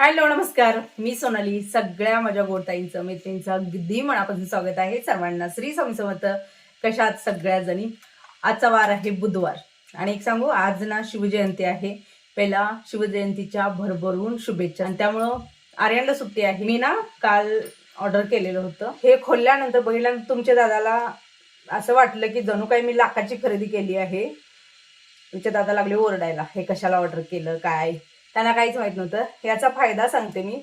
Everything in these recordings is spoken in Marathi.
हॅलो नमस्कार. मी सोनाली सगळ्या माझ्या गोडताईंचं मैत्रिणींचं अगदी मनापासून स्वागत आहे सर्वांना. श्री स्वामी समर्थ कशात सगळ्या जणी? आजचा वार आहे बुधवार. आणि एक सांगू आज ना शिवजयंती आहे. पहिला शिवजयंतीच्या भरभरून शुभेच्छा. आणि त्यामुळं आर्यनला सुट्टी आहे. मी ना काल ऑर्डर केलेलं होतं. हे खोलल्यानंतर बघितल्यानंतर तुमच्या दादाला असं वाटलं की जणू काही मी लाखाची खरेदी केली आहे. तुमच्या दादा लागले ओरडायला हे कशाला ऑर्डर केलं काय? त्यांना काहीच माहीत नव्हतं. याचा फायदा सांगते मी.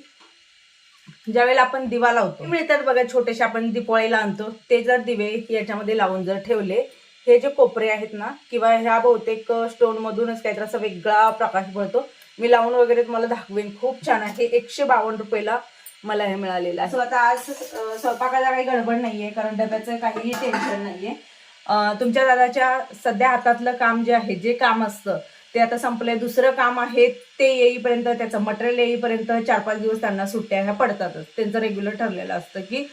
ज्यावेळेला आपण दिवा लावतो. मिळतात बघा छोटेसे आपण दिपोळीला आणतो. ते जर दिवे याच्यामध्ये लावून जर ठेवले हे जे कोपरे आहेत ना किंवा ह्या बहुतेक स्टोन मधूनच काहीतरी असा वेगळा प्रकाश पडतो. मी लावून वगैरे तुम्हाला दाखवेन. खूप छान आहे. एकशे बावन्न रुपयाला मला हे मिळालेलं आहे. So आता आज स्वयंपाकाला काही गडबड नाहीये कारण डब्याचं काहीही टेन्शन नाहीये. अं, तुमच्या दादाच्या सध्या हातातलं काम जे आहे जे काम असतं ते आता संपलंय. दुसरं काम आहे ते येईपर्यंत त्याचं मटेरियल येईपर्यंत चार पाच दिवस त्यांना सुट्ट्या ह्या पडतातच. त्यांचं रेग्युलर ठरलेलं असतं की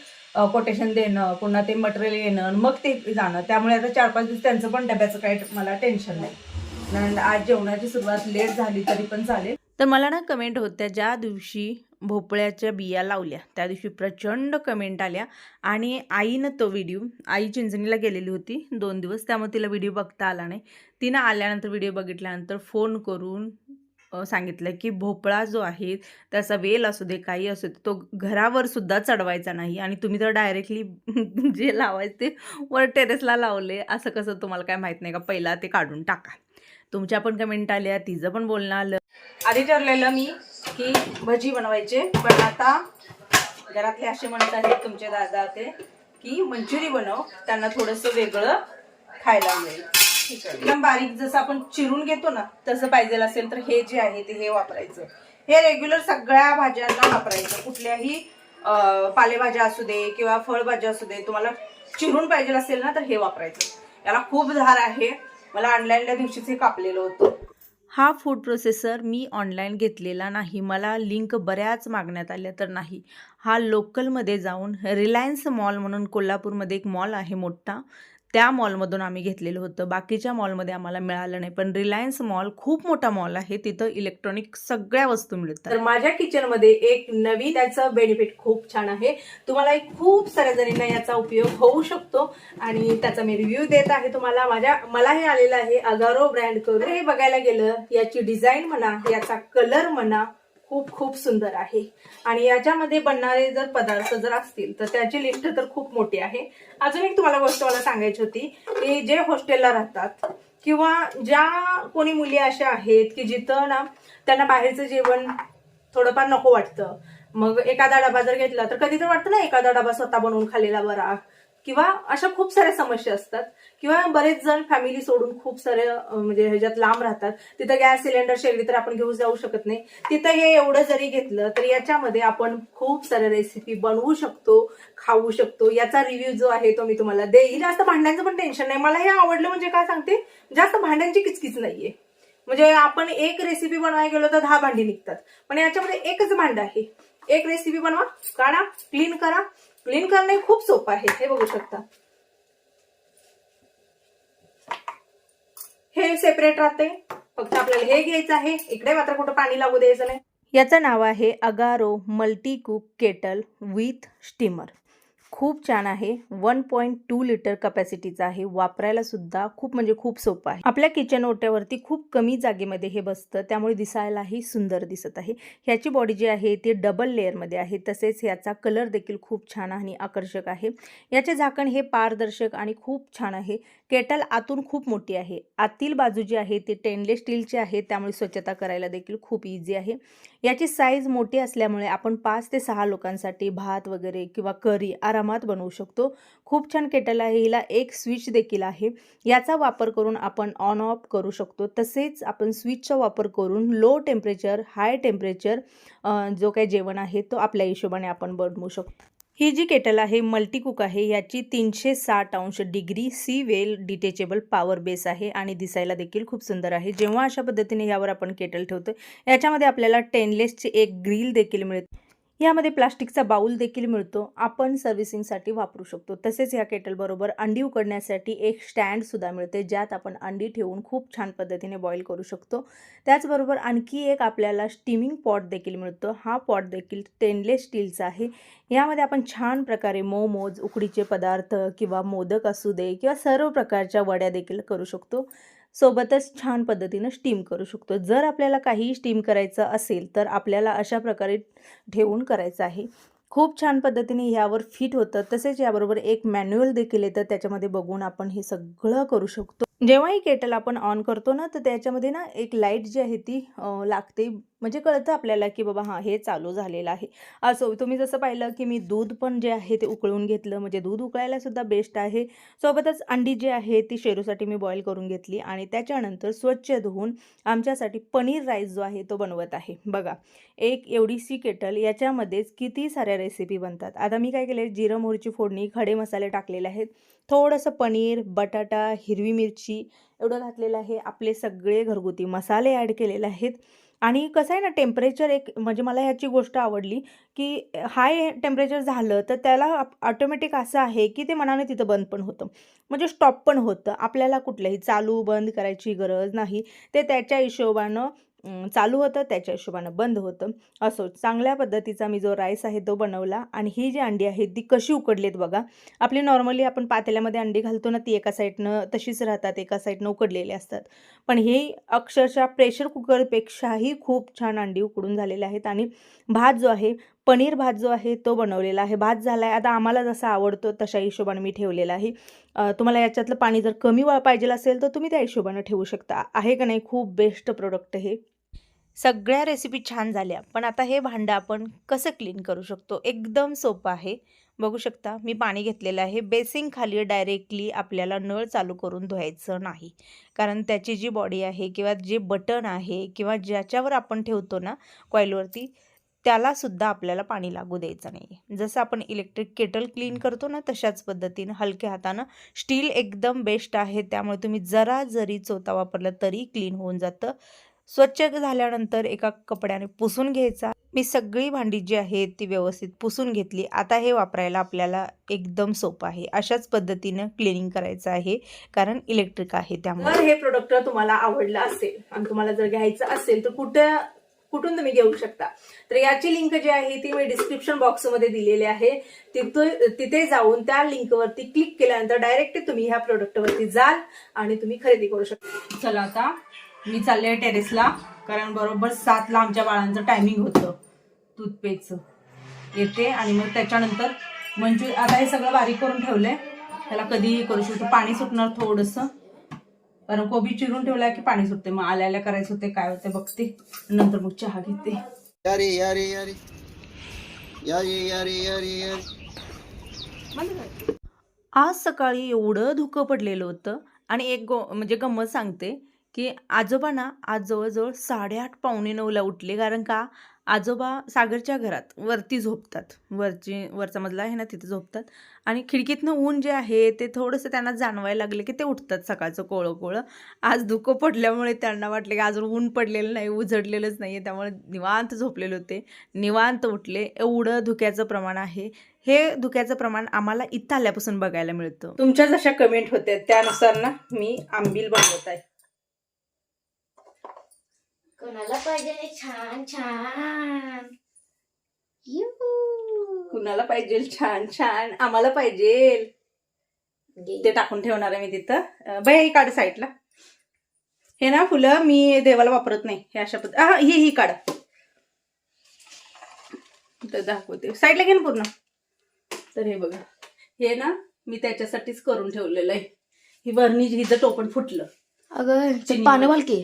कोटेशन देणं पुन्हा ते मटेरियल येणं आणि मग ते जाणं. त्यामुळे आता चार पाच दिवस त्यांचं पण डब्याचं काही मला टेन्शन नाही. आज जेवणाची सुरुवात लेट झाली तरी पण चालेल. तर मला ना कमेंट होत्या ज्या दिवशी भोपळ्याच्या बिया लावल्या. त्या दिवशी प्रचंड कमेंट आल्या आणि आईनं तो व्हिडिओ आई चिंचणीला गेलेली होती दोन दिवस. त्यामुळे तिला व्हिडिओ बघता आला नाही. तिनं आल्यानंतर व्हिडिओ बघितल्यानंतर फोन करून सांगितलं की भोपळा जो आहे त्याचा वेल असू दे काही असू दे तो घरावर सुद्धा चढवायचा नाही आणि तुम्ही तर डायरेक्टली जे लावायचे ते वर टेरेसला लावले. असं कसं तुम्हाला काय माहीत नाही का? पहिला ते काढून टाका. तुमच्या पण कमेंट आल्या तिचं पण बोलणं आलं. आधी ठरलेलं मी की भजी बनवायचे पण आता घरातले असे म्हणत आहेत तुमचे दादा ते की मंचुरी बनव त्यांना थोडंसं वेगळं खायला मिळेल. एकदम बारीक जसं आपण चिरून घेतो ना तसं पाहिजे असेल तर हे जे आहे ते हे वापरायचं. हे रेग्युलर सगळ्या भाज्यांना वापरायचं. कुठल्याही पालेभाज्या असू दे किंवा फळभाज्या असू दे तुम्हाला चिरून पाहिजे असेल ना तर हे वापरायचं. याला खूप धार आहे. मला आणल्या दिवशीच हे कापलेलं होतं. हा फूड प्रोसेसर मी ऑनलाईन घेतलेला नाही. मला लिंक बऱ्याच मागण्यात आल्या तर नाही. हा लोकलमध्ये जाऊन रिलायन्स मॉल म्हणून कोल्हापूरमध्ये एक मॉल आहे मोठा. त्या मॉलमधून आम्ही घेतलेलं होतं. बाकीच्या मॉलमध्ये आम्हाला मिळालं नाही. पण रिलायन्स मॉल खूप मोठा मॉल आहे. तिथं इलेक्ट्रॉनिक सगळ्या वस्तू मिळतात. तर माझ्या किचनमध्ये एक नवीन त्याचं बेनिफिट खूप छान आहे. तुम्हाला एक खूप साऱ्या जणींना याचा उपयोग होऊ शकतो. आणि त्याचा मी रिव्ह्यू देत आहे तुम्हाला. माझ्या मला हे आलेलं आहे अगारो ब्रँड करून. हे बघायला गेलं याची डिझाईन म्हणा याचा कलर म्हणा खूप खूप सुंदर आहे. आणि याच्यामध्ये बनणारे जर पदार्थ जर असतील तर त्याची लिस्ट तर खूप मोठी आहे. अजून एक तुम्हाला गोष्ट मला सांगायची होती की जे हॉस्टेलला राहतात किंवा ज्या कोणी मुली अशा आहेत की जिथं ना त्यांना बाहेरचं जेवण थोडंफार नको वाटतं. मग एखादा डबा जर घेतला तर कधी तर वाटतं ना एखादा डबा स्वतः बनवून खाल्लेला बरा. किंवा अशा खूप साऱ्या समस्या असतात. किंवा बरेच जण फॅमिली सोडून खूप सारे म्हणजे ह्याच्यात लांब राहतात. तिथं गॅस सिलेंडर शेगडी तर आपण घेऊन जाऊ शकत नाही. तिथं हे एवढं जरी घेतलं तर याच्यामध्ये आपण खूप साऱ्या रेसिपी बनवू शकतो खाऊ शकतो. याचा रिव्ह्यू जो आहे तो मी तुम्हाला देईल. जास्त भांड्यांचं पण टेन्शन नाही. मला हे आवडलं म्हणजे काय सांगते? जास्त भांड्यांची किचकिच नाहीये. म्हणजे आपण एक रेसिपी बनवायला गेलो तर दहा भांडी निघतात. पण याच्यामध्ये एकच भांड आहे. एक रेसिपी बनवा काढा क्लीन करा. क्लीन करणे खूप सोपं आहे. हे बघू शकता. हे सेपरेट राहते फक्त आपल्याला हे घ्यायचं आहे. इकडे मात्र कुठं पाणी लागू द्यायचं नाही. याचं नाव आहे Agaro multi cook kettle with steamer. खूप छान आहे. वन पॉईंट टू लिटर कपॅसिटीचा आहे. वापरायला सुद्धा खूप म्हणजे खूप सोपं आहे. आपल्या किचन ओट्यावरती खूप कमी जागेमध्ये हे बसतं. त्यामुळे दिसायलाही सुंदर दिसत आहे. ह्याची बॉडी जी आहे ती डबल लेअरमध्ये आहे. तसेच याचा कलर देखील खूप छान आणि आकर्षक आहे. याचे झाकण हे पारदर्शक आणि खूप छान आहे. केटल आतून खूप मोठी आहे. आतील बाजू जी आहे ती टेनलेस स्टीलची आहे त्यामुळे स्वच्छता करायला देखील खूप इझी आहे. याची साईज मोठी असल्यामुळे आपण पाच ते सहा लोकांसाठी भात वगैरे किंवा करी आरामात बनवू शकतो. खूप छान केटल आहे. हिला एक स्विच देखील आहे. याचा वापर करून आपण ऑन ऑफ करू शकतो. तसेच आपण स्विचचा वापर करून लो टेम्परेचर हाय टेम्परेचर जो काही जेवण आहे तो आपल्या हिशोबाने आपण बनवू शकतो. ही जी केटल आहे मल्टी कुक आहे याची तीनशे साठ अंश degree C well detachable power base आहे आणि दिसायला देखील खूप सुंदर आहे. जेव्हा अशा पद्धतीने यावर आपण केटल ठेवतो याच्यामध्ये आपल्याला टेनलेसची एक ग्रिल देखील मिळते. यामध्ये प्लास्टिकचा बाऊल देखील मिळतो. आपण सर्व्हिसिंगसाठी वापरू शकतो. तसेच या केटलबरोबर अंडी उकडण्यासाठी एक स्टँडसुद्धा मिळते ज्यात आपण अंडी ठेवून खूप छान पद्धतीने बॉईल करू शकतो. त्याचबरोबर आणखी एक आपल्याला स्टीमिंग पॉट देखील मिळतो. हा पॉट देखील स्टेनलेस स्टीलचा आहे. यामध्ये आपण छान प्रकारे मोमोज उकडीचे पदार्थ किंवा मोदक असू दे किंवा सर्व प्रकारच्या वड्या देखील करू शकतो. सोबतच छान पद्धतीनं स्टीम करू शकतो. जर आपल्याला काहीही स्टीम करायचं असेल तर आपल्याला अशा प्रकारे ठेवून करायचं आहे. खूप छान पद्धतीने यावर फिट होतं. तसेच याबरोबर एक मॅन्युअल देखील येतं. त्याच्यामध्ये बघून आपण हे सगळं करू शकतो. जेव्हाही केटल आपण ऑन करतो ना तर त्याच्यामध्ये ना एक लाइट जी आहे ती लागते. म्हणजे कळतं आपल्याला की बाबा हां हे चालू झालेलं आहे. असो तुम्ही जसं पाहिलं की मी दूध पण जे आहे ते उकळून घेतलं. म्हणजे दूध उकळायला सुद्धा बेस्ट आहे. सोबतच अंडी जी आहे ती शेरूसाठी मी बॉईल करून घेतली आणि त्याच्यानंतर स्वच्छ धुवून आमच्यासाठी पनीर राईस जो आहे तो बनवत आहे. बघा एक एवढीशी केटल याच्यामध्येच किती साऱ्या रेसिपी बनतात. आता मी काय केले जिरं मोहरीची फोडणी खडे मसाले टाकलेले आहेत. थोडंसं पनीर बटाटा हिरवी मिरची एवढं घातलेलं आहे. आपले सगळे घरगुती मसाले ॲड केलेले आहेत. आणि कसं आहे ना टेम्परेचर एक म्हणजे मला ह्याची गोष्ट आवडली की हाय टेम्परेचर झालं तर त्याला ऑटोमॅटिक असं आहे की ते मनाने तिथं बंद पण होतं. म्हणजे स्टॉप पण होतं. आपल्याला कुठलंही चालू बंद करायची गरज नाही. ते त्याच्या हिशोबानं चालू होतं त्याच्या हिशोबानं बंद होतं. असो चांगल्या पद्धतीचा मी जो राईस आहे तो बनवला आणि ही जी अंडी आहेत ती कशी उकडलीत बघा. आपली नॉर्मली आपण पातेल्यामध्ये अंडी घालतो ना ती एका साईडनं तशीच राहतात एका साईडनं उकडलेली असतात. पण हे अक्षरशः प्रेशर कुकरपेक्षाही खूप छान अंडी उकडून झालेले आहेत आणि भात जो आहे पनीर भात जो आहे तो बनवलेला आहे. भात झाला आहे आता आम्हाला जसा आवडतो तशा हिशोबाने मी ठेवलेला आहे. तुम्हाला याच्यातलं पाणी जर कमी वा पाहिजे असेल तर तुम्ही त्या हिशोबानं ठेवू शकता. आहे का नाही खूप बेस्ट प्रोडक्ट हे. सगळ्या रेसिपी छान झाल्या. पण आता हे भांडं आपण कसं क्लीन करू शकतो? एकदम सोपं आहे. बघू शकता मी पाणी घेतलेलं आहे. बेसिंग खाली डायरेक्टली आपल्याला नळ चालू करून धुवायचं नाही. कारण त्याची जी बॉडी आहे किंवा जे बटन आहे किंवा ज्याच्यावर आपण ठेवतो ना कॉईलवरती त्यालासुद्धा आपल्याला पाणी लागू द्यायचं नाही आहे जसं आपण इलेक्ट्रिक केटल क्लीन करतो ना तशाच पद्धतीनं हलक्या हातानं स्टील एकदम बेस्ट आहे. त्यामुळे तुम्ही जरा जरी चोथा वापरला तरी क्लीन होऊन जातं. स्वच्छ झाल्यानंतर एका कपड्याने पुसून घ्यायचा. मी सगळी भांडी जी आहेत ती व्यवस्थित पुसून घेतली. आता हे वापरायला आपल्याला एकदम सोपं आहे. अशाच पद्धतीनं क्लिनिंग करायचं आहे कारण इलेक्ट्रिक आहे त्यामुळे. हे प्रोडक्ट तुम्हाला आवडलं असेल आणि तुम्हाला जर घ्यायचं असेल तर कुठं कुठून तुम्ही घेऊ शकता? तर याची लिंक जी आहे ती मी डिस्क्रिप्शन बॉक्समध्ये दिलेली आहे. तिथे तिथे जाऊन त्या लिंकवरती क्लिक केल्यानंतर डायरेक्ट तुम्ही ह्या प्रोडक्टवरती जाल आणि तुम्ही खरेदी करू शकता. चला आता मी चालले टेरेसला कारण बरोबर सातला आमच्या बाळांचं टायमिंग होतं टूथपेस्टचं येते आणि मग त्याच्यानंतर मंचू आता हे सगळं बारीक करून ठेवलंय. त्याला कधीही करू शकतो. पाणी सुटणार थोडंसं. कारण कोबी चिरून ठेवलाय की पाणी सुटते मग आल्या आल्या करायचं होते काय होते बघते. नंतर मग चहा घेते. यारे यारे यारे. यारे यारे यारे यारे. आज सकाळी एवढं धुकं पडलेलं होतं आणि एक गो म्हणजे गंमत सांगते. की आजोबा ना आज जवळजवळ साडेआठ पावणे नऊला उठले. कारण का? आजोबा सागरच्या घरात वरती झोपतात. वरची वरचा मजला आहे ना तिथे झोपतात. आणि खिडकीतनं ऊन जे आहे ते थोडंसं त्यांना जाणवायला लागले की ते उठतात सकाळचं कोळं कोळं आज धुकं पडल्यामुळे त्यांना वाटलं की अजून ऊन पडलेलं नाही उजडलेलंच नाही आहे त्यामुळे निवांत झोपलेले होते. निवांत उठले. एवढं धुक्याचं प्रमाण आहे. हे धुक्याचं प्रमाण आम्हाला इथं आल्यापासून बघायला मिळतं. तुमच्या जशा कमेंट होत्या. त्यानुसार ना मी आंबील बनवत आहे. कोणाला पाहिजे छान छान. कुणाला पाहिजे? छान छान. आम्हाला पाहिजे. ते टाकून ठेवणार आहे मी तिथं. बाई ही काढ साईडला. हे ना फुलं मी देवाला वापरत नाही. हे अशा पद्धती हा ही काढ. इथं दाखवते. साईडला घे ना पूर्ण. तर हे बघा. हे ना मी त्याच्यासाठीच करून ठेवलेलं आहे. ही वरणी हिचं टोपण फुटलं. अगं घाल की?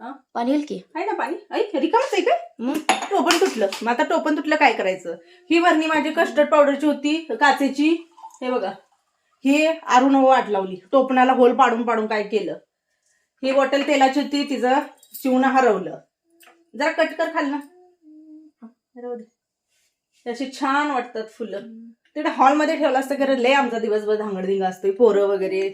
पाणी घाल की? आहे ना पाणी? ऐ रिकामच आहे काय? मग? टोपण तुटलं. मग आता टोपण तुटलं काय करायचं? ही वरणी माझी कस्टर्ड पावडरची होती काचेची. हे बघा. ही आरून वाट लावली. टोपणाला होल पाडून पाडून काय केलं? ही बॉटल तेलाची होती तिचं चिवणं हरवलं. जरा कट कर खाल ना दे. अशी छान वाटतात फुलं. तिकडे हॉलमध्ये ठेवलं असतं खरं लय आमचा दिवसभर धांगडधिंगा असतोय पोरं वगैरे.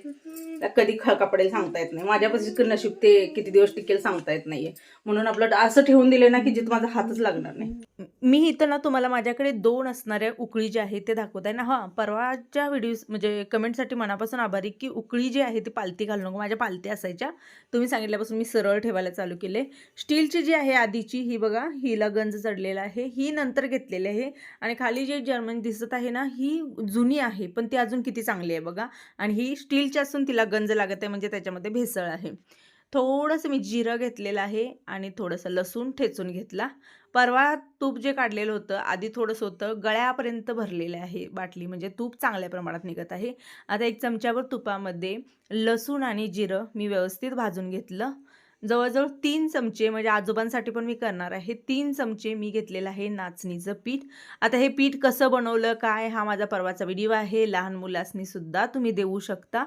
कधी खळका पडेल सांगता येत नाही. माझ्यापासून नशीब ते किती दिवस टिकेल सांगता येत नाहीये. म्हणून आपलं असं ठेवून दिले ना की जिथं माझा हातच लागणार नाही. मी इथं ना तुम्हाला माझ्याकडे दोन असणाऱ्या उकळी ज्या आहेत ते दाखवत आहे. ना हां परवाच्या व्हिडिओज म्हणजे कमेंटसाठी मनापासून आभारी की उकळी जी आहे ती पालती घालू नको. माझ्या पालती असायच्या. तुम्ही सांगितल्यापासून मी सरळ ठेवायला चालू केले. स्टीलची जी आहे आधीची ही बघा हिला गंज चढलेला आहे. ही नंतर घेतलेली आहे. आणि खाली जे जर्मन दिसत आहे ना ही जुनी आहे पण ती अजून किती चांगली आहे बघा. आणि ही स्टीलची असून तिला गंज लागत आहे म्हणजे त्याच्यामध्ये भेसळ आहे. थोडंसं मी जिरं घेतलेलं आहे आणि थोडंसं लसूण ठेचून घेतला. परवा तूप जे काढलेलं होतं आधी थोडंसं होतं गळ्यापर्यंत भरलेलं आहे बाटली म्हणजे तूप चांगल्या प्रमाणात निघत आहे. आता एक चमच्यावर तुपामध्ये लसूण आणि जिरं मी व्यवस्थित भाजून घेतलं. जवळजवळ तीन चमचे म्हणजे आजोबांसाठी पण मी करणार आहे तीन चमचे मी घेतलेलं आहे नाचणीचं पीठ. आता हे पीठ कसं बनवलं काय हा माझा परवाचा व्हिडिओ आहे लहान मुलासनीसुद्धा तुम्ही देऊ शकता.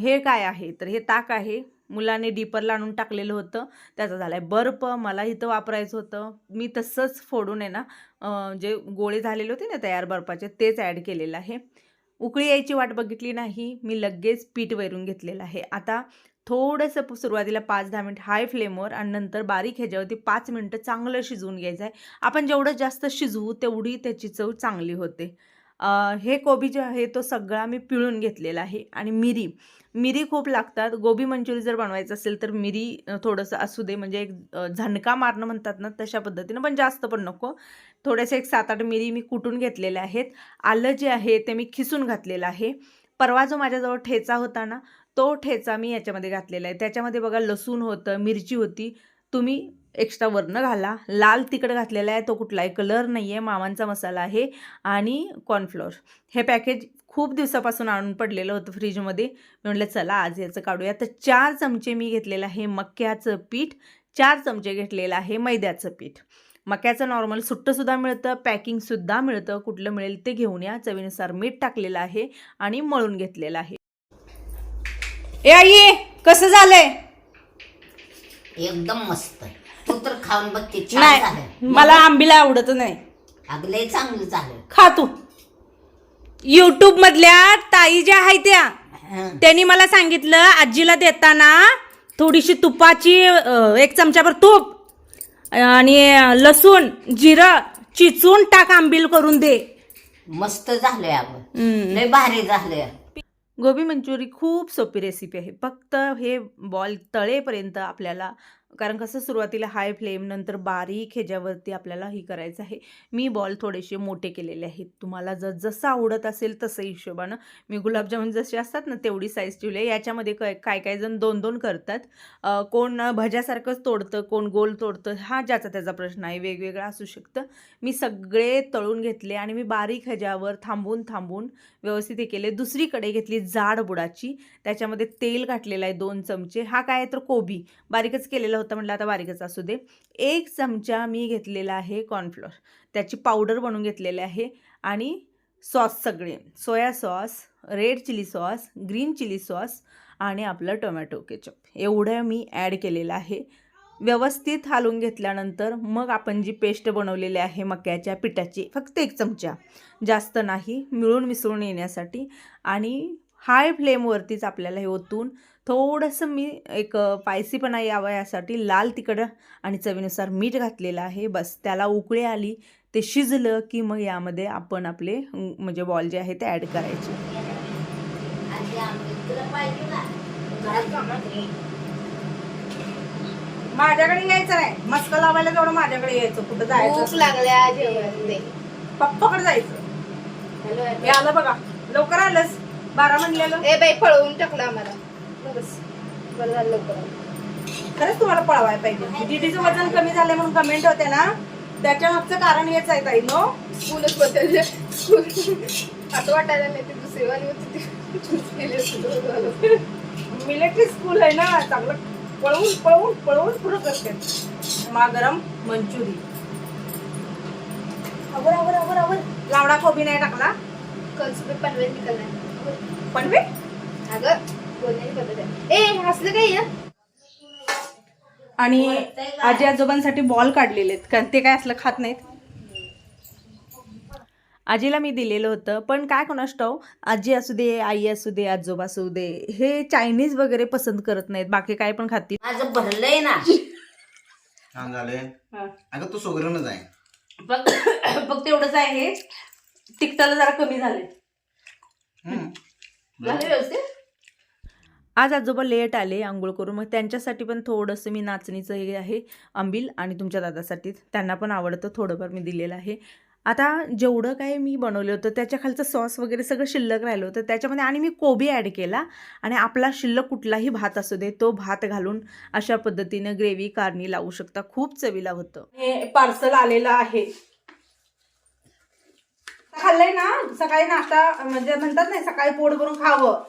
हे काय आहे? तर हे ताक आहे. मुलाने डीपरला आणून टाकलेलं होतं. त्याचा झाला आहे बर्फ. मला इथं वापरायचं होतं. मी तसंच फोडून आहे ना जे गोळे झालेले होते ना तयार बर्फाचे तेच ॲड केलेलं आहे. उकळी यायची वाट बघितली नाही. मी लगेच पीठ वैरून घेतलेलं आहे. आता थोडंसं सुरुवातीला पाच दहा मिनिट हाय फ्लेमवर आणि नंतर बारीक ह्याच्यावरती पाच मिनटं चांगलं शिजवून घ्यायचं आहे. आपण जेवढं जास्त शिजवू तेवढी त्याची चव चांगली होते. हे कोबी जे आहे तो सगळा मी पिळून घेतलेला आहे. आणि मिरी मिरी खूप लागतात. गोबी मंचुरी जर बनवायचं असेल तर मिरी थोडंसं असू दे. म्हणजे एक झणका मारणं म्हणतात ना तशा पद्धतीनं पण जास्त पण नको. थोडेसे एक सात आठ मिरी मी कुटून घेतलेले आहेत. आलं जे आहे ते मी खिसून घातलेलं आहे. परवा जो माझ्याजवळ ठेचा होता ना तो ठेचा मी याच्यामध्ये घातलेला आहे. त्याच्यामध्ये बघा लसूण होतं मिरची होती. तुम्ही एक्स्ट्रा वरनं घाला. लाल तिखट घातलेला आहे तो कुठलाही कलर नाही आहे मामांचा मसाला आहे आणि कॉर्नफ्लोअर हे पॅकेज खूप दिवसापासून आणून पडलेलं होतं फ्रीजमध्ये मी म्हटलं चला आज याचं काढूया. तर चार चमचे मी घेतलेलं आहे मक्याचं पीठ. चार चमचे घेतलेलं आहे मैद्याचं पीठ. मक्याचं नॉर्मल सुट्टंसुद्धा मिळतं पॅकिंगसुद्धा मिळतं. कुठलं मिळेल ते घेऊन या. चवीनुसार मीठ टाकलेलं आहे आणि मळून घेतलेलं आहे. ए आई कसं झालंय? एकदम मस्त. तू तर खाऊन बघ ते छान नाही झालं मला आंबीला आवडत नाही. अगं लय चांगलं झालं खा तू. युट्यूब मधल्या ताई ज्या आहेत त्या हं. त्यांनी मला सांगितलं आजीला देताना थोडीशी तुपाची अं, एक चमच्याभर तूप आणि लसूण जिरं चिचून टाक आंबील करून दे. मस्त झालंय अगं. लय भारी झालंय. गोबी मंचुरी खूप सोपी रेसिपी आहे. फक्त हे बॉल तळेपर्यंत आपल्याला कारण कसं सुरुवातीला हाय फ्लेम नंतर बारीक ह्याच्यावरती आपल्याला ही करायचं आहे. मी बॉल थोडेसे मोठे केलेले आहेत. तुम्हाला जर जसं आवडत असेल तसं हिशोबानं. मी गुलाबजामुन जसे असतात ना तेवढी साईज ठेवली आहे. याच्यामध्ये काय काय काय जण दोन दोन करतात. कोण भज्यासारखंच तोडतं कोण गोल तोडतं हा ज्याचा त्याचा प्रश्न आहे. वेगवेगळा असू शकतं. मी सगळे तळून घेतले आणि मी बारीक ह्याच्यावर थांबून थांबून व्यवस्थित हे केले. दुसरीकडे घेतली जाड बुडाची. त्याच्यामध्ये तेल घातलेलं आहे दोन चमचे. हा काय आहे तर कोबी. बारीकच केलेला होता. म्हटलं आता बारीकच असू दे. एक चमचा मी घेतलेला आहे कॉर्नफ्लोअर त्याची पावडर बनवून घेतलेली आहे आणि सॉस सगळे. Soya sauce red chilli sauce green chilli sauce आणि आपलं टोमॅटो केचप एवढं मी ॲड केलेलं आहे. व्यवस्थित हालून घेतल्यानंतर मग आपण जी पेस्ट बनवलेली आहे मक्याच्या पिठाची फक्त एक चमचा. जास्त नाही मिळून मिसळून येण्यासाठी. आणि हाय फ्लेमवरतीच आपल्याला हे ओतून थोडंसं मी एक पायसीपणा यावा यासाठी लाल तिखट आणि चवीनुसार मीठ घातलेलं आहे. बस त्याला उकळी आली ते शिजलं की मग यामध्ये आपण आपले म्हणजे बॉल जे आहे ते ॲड करायचे. माझ्याकडे यायचं नाही. मस्क लावायला तेवढं माझ्याकडे यायचं. कुठं जायचं? लागल्या जेवण पप्पाकडे जायचं. हॅलो हे आलं बघा. लवकर आलंस? बारा म्हणलेलं? ए बाई पळवून टाकलं आम्हाला. बस बरं झालं लवकर. खरंच तुम्हाला पळवायला पाहिजे. दीदीचं वजन कमी झालंय म्हणून कमेंट होते ना. त्याच्या मागचं कारण हेच आहे ताई नो स्कूलच बदलले. स्कूल. असं वाटायला नाही ती होती केली झालं. मिलिटरी स्कूल आहे ना चांगलं. पळवून पळवून पळवून पुढं करते. मा गरम मंचुरी. आवर आवर आवर आवर लावडा कोबी नाही टाकला? कल सुबह पनवेल निकलना पण वे अगं ए हसलं काय या आणि आजी आजोबांसाठी बॉल काढलेले आहेत. कारण ते काय असलं खात नाहीत. आजीला मी दिलेलं होतं पण काय ठाऊ आजी असू दे आई असू दे आजोबा असू दे हे चायनीज वगैरे पसंत करत नाहीत. बाकी काय पण खातील. माझं भरलंय ना. छान झाले हा. अगं तू सुगरणच आहे फक्त फक्त एवढंच आहे. तिखटाला जरा कमी झाले झाले व्यवस्थित? आज आजोबा लेट आले आंघोळ करून. मग त्यांच्यासाठी पण थोडंसं मी नाचणीचं हे आहे आंबील आणि तुमच्या दादासाठी. त्यांना पण आवडतं थोडंफार मी दिलेलं आहे. आता जेवढं काय मी बनवलं होतं त्याच्या खालचं सॉस वगैरे सगळं शिल्लक राहिलं होतं. त्याच्यामध्ये आणि मी कोबी ॲड केला आणि आपला शिल्लक कुठलाही भात असू दे तो भात घालून अशा पद्धतीनं ग्रेव्ही कारणी लावू शकता. खूप चवीला होतं. हे पार्सल आलेलं आहे. खाल्लंय ना? सकाळी नाश्ता म्हणजे म्हणतात नाही सकाळी पोट भरून खावं.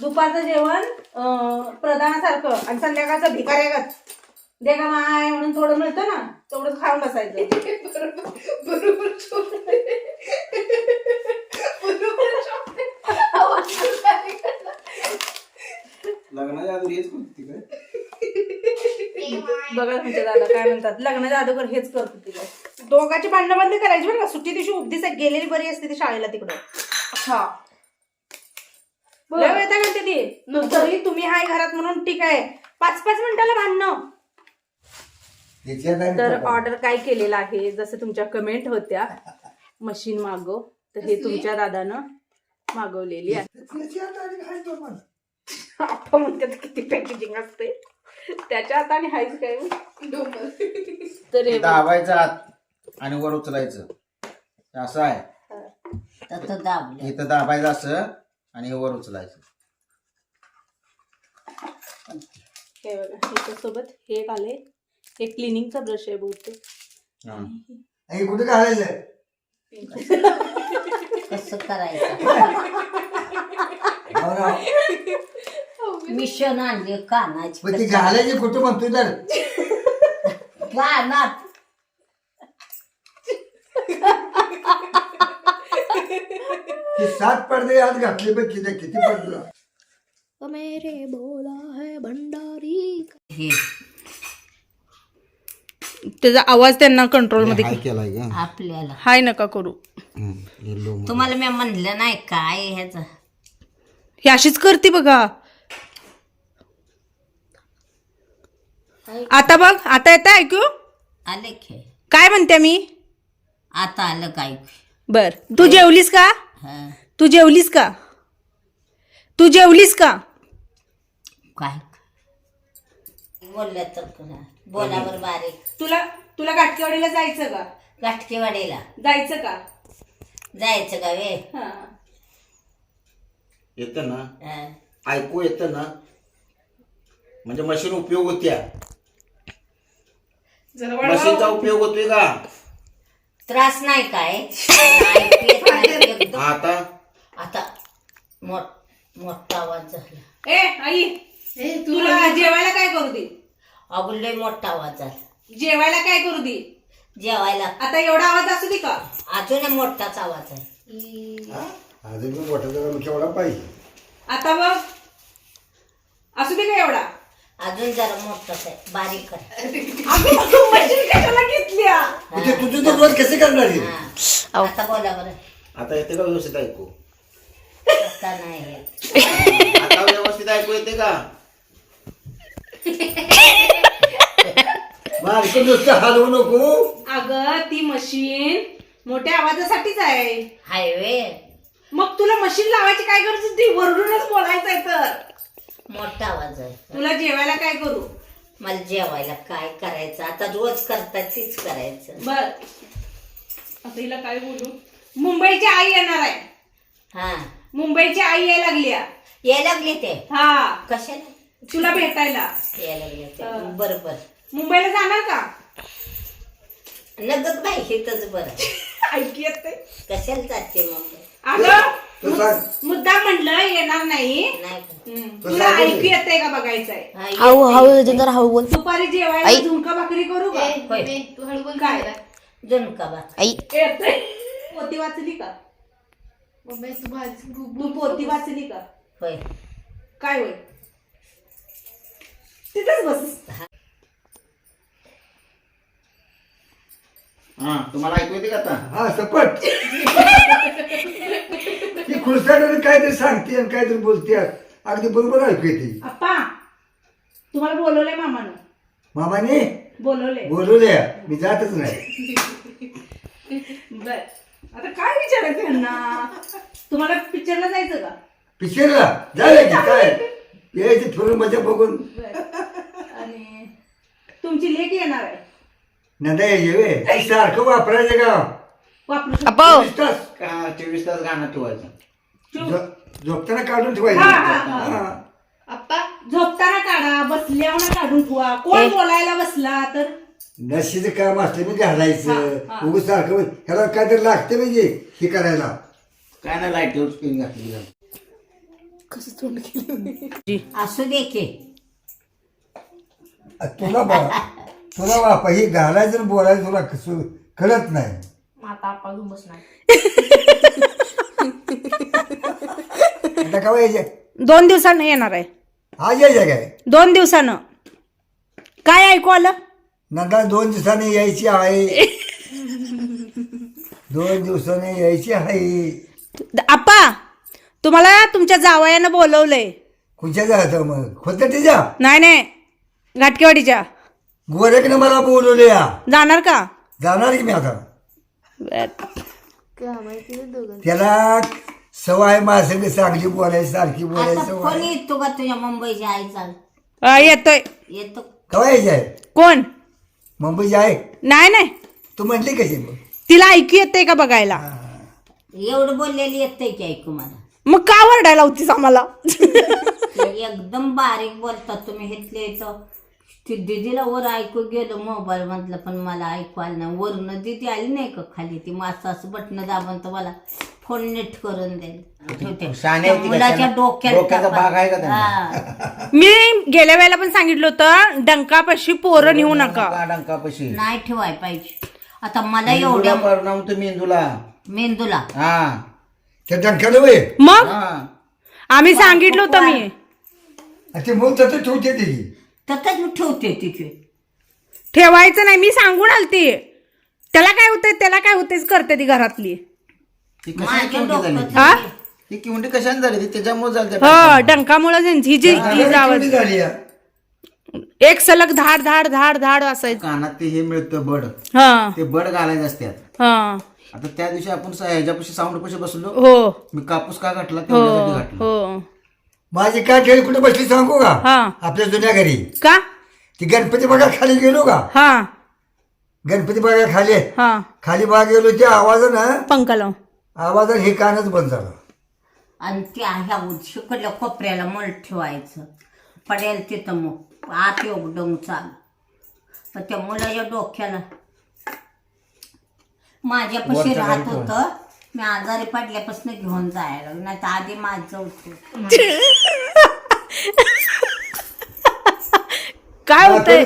दुपारचं जेवण अं, प्रधानासारखं आणि संध्याकाळचं भिकाऱ्यागत. दे का माय म्हणून थोडं मिळतं ना तेवढं खाऊन बसायचं. लग्नाच्या आधी हेच करते काय बघा दादा काय म्हणतात. लग्नाच्या अगोदर हेच करत होती काय दोघांची भांडणं बंद करायची बरं का? सुट्टी दिवशी उपदीच गेलेली बरी असते ती शाळेला तिकडं. हा. लय येता का ती तरी तुम्ही हाय घरात म्हणून ठीक आहे. पाच पाच मिनिटाला भांडणं. तर ऑर्डर काय केलेलं आहे? जसं तुमच्या कमेंट होत्या. मशीन मागव. तर हे तुमच्या दादानं मागवलेली आहे. आपण म्हणतात किती पॅकेजिंग असते त्याच्या हाताने हायच काय. तर हे बघ. दाबायचं आत आणि वर उचलायचं. असं आहे. तर तो दाबले इथं दाबायचं असं. आणि हे वर उचलायचं. हे बघा ह्याच्यासोबत हे एक आले हे क्लिनिंगचा ब्रश आहे बहुतेक. हा. कुठे घालायचं कसं करायचं? हो ना. मिशन आणली कानाची ती घालायची कुठं म्हणतो तर? कानात. सात पडदे आज घातले पण किती किती पडलं हे त्याचा आवाज त्यांना कंट्रोलमध्ये केलाय का आपल्याला. हाय नका करू. तुम्हाला मी म्हणलं नाही काय ह्याच. ही अशीच करते बघा. आता बघ आता येतं ऐकू? आले काय म्हणते मी? आता आलं काय? बर. तू जेवलीस का? तू जेवलीस का? तू जेवलीस का? काय? बोलल्या तर करा. बोलावर बारीक. तुला तुला गाठकेवाडीला जायचं का? गाठकेवाडीला जायचं का? जायचं का वे? हा. येतं ना? हा. ऐकू येतं ना? म्हणजे मशीन उपयोग होत्या. मशीनचा उपयोग होतोय का? त्रास नाही काय? ऐकू येत नाही. एकदम. आता? आता मोठ मोठा आवाज झाला. ए आई तुला जेवायला काय करू दे? अगं लय मोठा आवाज झाला. जेवायला काय करू दे? जेवायला. आता एवढा आवाज असू दे का? अजून मोठाच आवाज आहे. अजून मी मोठा जरा केवढा पाहिजे? आता बघ असू दे का एवढा? अजून जरा मोठाच आहे. बारीक आहे. अगं, तू मशीन कशाला घेतल्या? ते तुझं तर रोज कसे करणार हे? हा. आता बोला बरं. आता येते का व्यवस्थित ऐकू? आता नाही येत. आता व्यवस्थित ऐकू येते का? नुसतं हलवू नको. अगं ती मशीन मोठ्या आवाजासाठीच आहे. हायवे मग तुला मशीन लावायची काय गरज होती? वरडूनच बोलायचंय तर. मोठा आवाज आहे. तुला जेवायला काय करू? मला जेवायला काय करायचं? आता रोज करतात तीच करायचं. बर. आता हिला काय बोलू? मुंबईची आई येणार आहे. हा. मुंबईची आई यायला लागली आहे. यायला लागले ते? हा. कशाला? तुला भेटायला. यायला लागले ते हा. बरोबर. मुंबईला जाणार का? नगद बाई हेच बरं. ऐकी येते कशाला जाते मग? अगं तू सांग. मुद्दा म्हटलं येणार नाही. नाही का? हम्म. तो तुला ऐकू. येतंय का बघायचंय? हा, येते. दुपारी जेवायला झुणका भाकरी करू का? तू हळू बोल काय? झुणका बा येतंय. पोती वाचली का? तू भाजी तू पोती वाचली का? होय. काय होय? तिथेच बस हा तुम्हाला ऐकू येते का आता? हा सपट. ती खुरसाडून काहीतरी सांगते आणि काहीतरी बोलते. अगदी बरोबर ऐकू येते. अप्पा तुम्हाला बोलवलंय मामानं. मामाने? बोलवलंय. बोलवल्या. मी जातच नाही. बर. आता काय विचारायचं यांना तुम्हाला पिक्चरला जायचं का? पिक्चरला? झालं की काय? यायची फिरून मजा बघून. आणि तुमची लेख येणार आहे. नंदा यायचे वे. ती सारखं वापरायचं का? वापरू शकता. चोवीस तास. का चोवीस तास गाणं ठेवायचं? झो- झोपताना काढून ठेवायचं. हा, हा, हा. हा. आप्पा झोपताना काढा बसल्यावर काढून ठेवा. कोण बोलायला बसला तर? नशीचं काम असलं मी घालायचं. हा. उगं सारखं ह्याला काहीतरी लागते म्हणजे हे करायला. काय नाही लाइट स्क्रीन घातली? असू दे की. आ, तुला बा तुला बापा हे घालायचं आणि बोलायचं तुला कसं कळत नाही. आता आप्पा घेऊन बसणार. आता का यायचे? दोन दिवसानं येणार आहे. आज यायचं काय? दोन दिवसानं. काय ऐकू आलं? नंतर दोन दिवसांनी यायची आहे दोन दिवसांनी यायची आहे आप्पा तुम्हाला तुमच्या जावयानं बोलवलंय. कुठच्या जायचं मग? होतं तिच्या नाही नाही. घाटकेवाडीच्या. गोरेकनं मला बोलवले या जाणार का? जाणार की मी आता? त्याला सवय माझ्या संग चांगली बोलायची सारखी बोलायची आता कोण सवय येतो का तुझ्या मुंबईच्या आईचा? अं, येतोय. येतो. कवा यायची आहे कोण? मुंबईची आहे? नाही नाही. तू म्हटली कशी मग तिला ऐकू येते का बघायला? एवढं बोललेली येतंय की ऐकू मला. मग का वरडायला होतीस आम्हाला? एकदम बारीक बोलतात तुम्ही घेतले इथं. ती दिदीला वर ऐकू गेलो मोबाईल मधलं पण मला ऐकू आलं नाही. वरनं दिदी आली नाही का खाली? ती मासा असं बटन दाबून तर मला फोन नेट करून देईल. त्या आहे ती? मुलाच्या डोक्यात डोक्याचा टाका. भाग आहे का त्यांना? हा. मी गेल्या वेळेला पण सांगितलं होतं डंकापाशी पोरं नेऊ नका. का डंकापाशी? नाही ठेवाय पाहिजे. आता मला मेंदूला एवढ्या परिणाम होतो मेंदूला. मेंदूला. हा. त्या टंकाला वय मग? हा. आम्ही सांगितलं होतं मी. ते मूल तसं ठेवते ती. तसंच मी ठेवते तिथे. ठेवायचं नाही मी सांगून आलती. त्याला काय होतंय त्याला काय होतंय करते ती घरातली. ती कशाने झाली? हा? ती किवंडी कशाने झाली? ती त्याच्यामुळे झाली त्या हो डंकामुळे. ही जी जावं केवढी झाली या? एक सलग धाड धाड धाड धाड असायचं. कानात ते हे मिळतं बड. हा. ते बड घालायचे असतात हा. आता त्या दिवशी आपण स- ह्याच्यापाशी साऊंड पाशी बसलो. हो. मी कापूस का घातला? हो तेवढ्यासाठी घातला. हो. माझी काय ठेवी कुठे बसली सांगू का? हा. आपल्या जुन्या घरी. का? ती गणपती बागा खाली गेलो का? हा. गणपती बागा खाली. हा. खाली बाग गेलो त्या आवाजानं पंखा लावून आवाजानं हे कानच बंद झाला. आणि त्या ह्या शिकडल्या कोपऱ्याला मळ ठेवायचं. पडेल तिथं मग. आत योग डोंग चाल. पण त्या मुलाच्या डोक्याला माझ्यापाशी वरच्या राहत घरी होतं. मी आजारी पडल्यापासून घेऊन जायला नाही तर आधी माझं होतं. काय होतंय?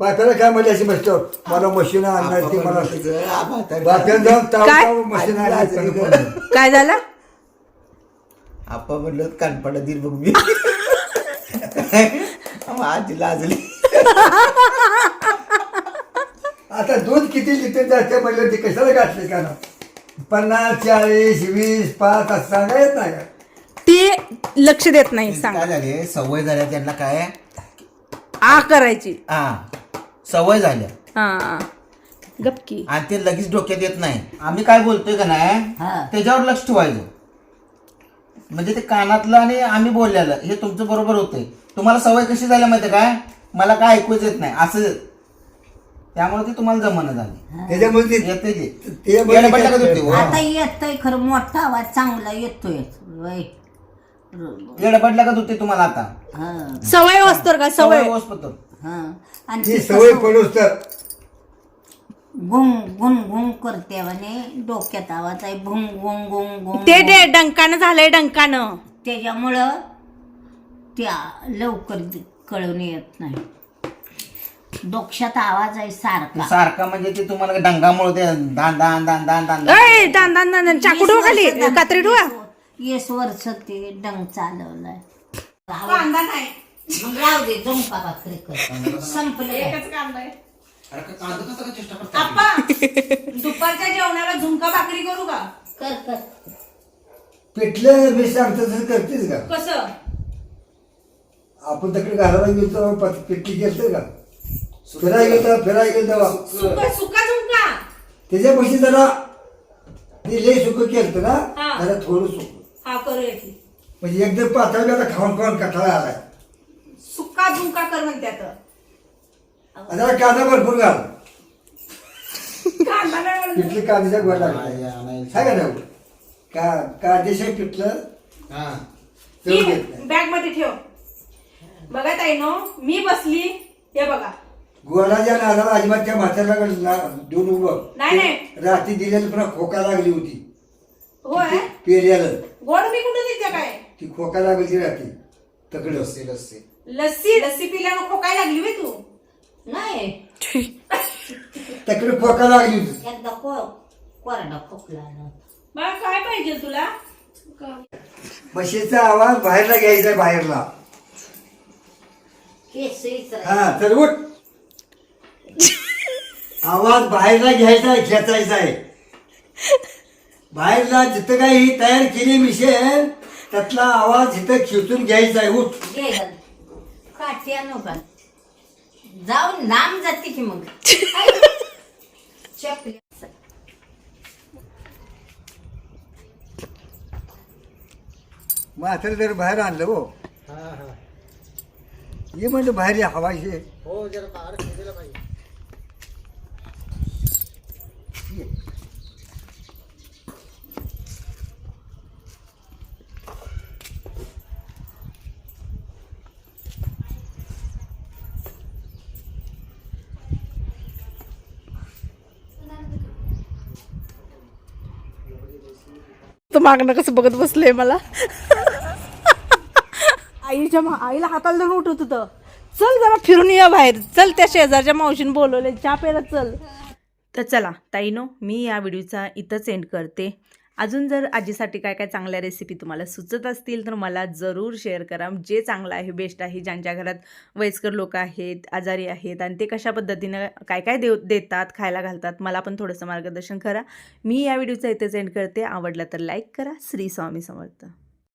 बाप्याला काय म्हणले अशी बसतो मला मशीन आणणार ती मला बाप्याला जाऊन ताव काय? ताव मशीन आणायचं काय झालं? आप्पा म्हणलं कानपाडा दिल बघ मी. आजी लाजली. आता दूध किती लिटर जाते म्हणलं ते कशाला घातले का ना पन्नास चाळीस वीस पाच असं सांगा येत नाही का? ती लक्ष देत नाही सांग. काय झाले? सवय झाल्या त्यांना काय? आ करायची. हा. सवय झाल्या. हा गपकी आणि ते लगेच डोक्यात येत नाही. आम्ही काय बोलतोय का नाही? हा. त्याच्यावर लक्ष ठेवायचं. म्हणजे ते कानातलं आणि आम्ही बोललेलं हे तुमचं बरोबर होतंय. तुम्हाला सवय कशी झाली माहिती काय? मला काय ऐकूच येत नाही. असं त्यामुळे ते तुम्हाला जमणं झाली. त्याच्यामुळे ते- येते ते त्याच्यामुळे येडं पडलं का? हो. आता येतोय खरं मोठा आवाज चांगला येतोय. वय. का होते तुम्हाला आता? हा, सवय असतो का? सवय. होतं. हा. आणि ती ती सवय कसं पडूस तर गुंग गुंग गुंग करते म्हणे. डोक्यात आवाज आहे भुंग गुंग गुंग गुंग ते ते डंकानं झालंय डंकानं. त्याच्यामुळं त्या लवकर दि- कळून येत नाही. डोक्यात आवाज आहे ते सारखा. सारखा म्हणजे ते तुम्हाला डंगामुळे ते दान दान दान दान दान दान. ऐ दान दान दान दान. चाकू ठेवा खाली. कात्री ठेवा. येस वर्ष ते डंग चालवलाय. कांदा नाही. मग राहू दे झुमका भाकरी कर संपलं. अरे का कांदा कसा का चेष्टा करता? आप्पा दुपारच्या जेवणाला झुमका भाकरी करू का? कर कर. पिठलं मी सांगतो तसं करतेस का? कसं? आपण तिकडे घालायला गेलो पिठली गेलतं का? फिरायला गेलं फिरायला गेलं तेव्हा सुका सुका झुमका. त्याच्यापाशी जरा ते लय सुख केलं ना हा. जरा थोडं सुख हा करूया की. म्हणजे एकदम पातळ आता खाऊन खाऊन कठाळा आलाय. सुक्का झुंका कर म्हणते आता. आणि जरा कांदा भरपूर घाल. कांदा नाही म्हणत. पिठली कांद्याच्या गोड लागला का नाही? का कांद्याशिवाय पिठलं? हा. चव घेत नाही. बॅगमध्ये ठेव. बघा ताई नो मी बसली. हे बघा. गोडाच्या नादाला अजिबात त्या म्हाताऱ्याला ना- देऊन उभं. नाही, नाही. रात्री दिलेली पुन्हा खोका लागली होती. होय? पेऱ्याला गोड मी कुठं देते काय? ती खोका लागली ती रात्री. तकडं लस्सी लस्सी. लस्सी लस्सी पिल्यानं खोकाय लागली वे तू? नाही. तकडे खोका लागली. होती एकदा को कोरडा खोकला आला होता. बघ काय पाहिजे तुला? म्हशीचा आवाज बाहेरला घ्यायचा आहे बाहेरला. केस इचरायचे. हा तर उठ. आवाज बाहेरला घ्यायचा आहे खेचायचा आहे. बाहेरला जिथं काही ही तयार केली मिशेल त्यातला आवाज इथं खेचून घ्यायचा आहे उठ. घे गं. काठी आणू का? जाऊन लांब जाते की मग. चपली म्हातारे जर बाहेर आणलं हो. ये म्हणजे बाहेर या हवा ये हो जरा बाहेर पाहिजे. तर मागणं कसं बघत बसलंय मला? आईच्या मा- आईला हाताला धरून उठवत होतं. चल जरा फिरून या बाहेर. चल त्या शेजारच्या मावशीने बोलवले चहा प्यायला चल. तर चला ताईनो मी या व्हिडिओचा इथंच एंड करते. अजून जर आजीसाठी काय काय चांगल्या रेसिपी तुम्हाला सुचत असतील तर मला जरूर शेअर करा. जे चांगलं आहे बेस्ट आहे ज्यांच्या घरात वयस्कर लोक आहेत आजारी आहेत आणि ते कशा पद्धतीनं काय काय देव देतात खायला घालतात मला पण थोडंसं मार्गदर्शन करा. मी या व्हिडिओचा इथेच एंड करते. आवडला तर लाईक करा. श्री स्वामी समर्थ.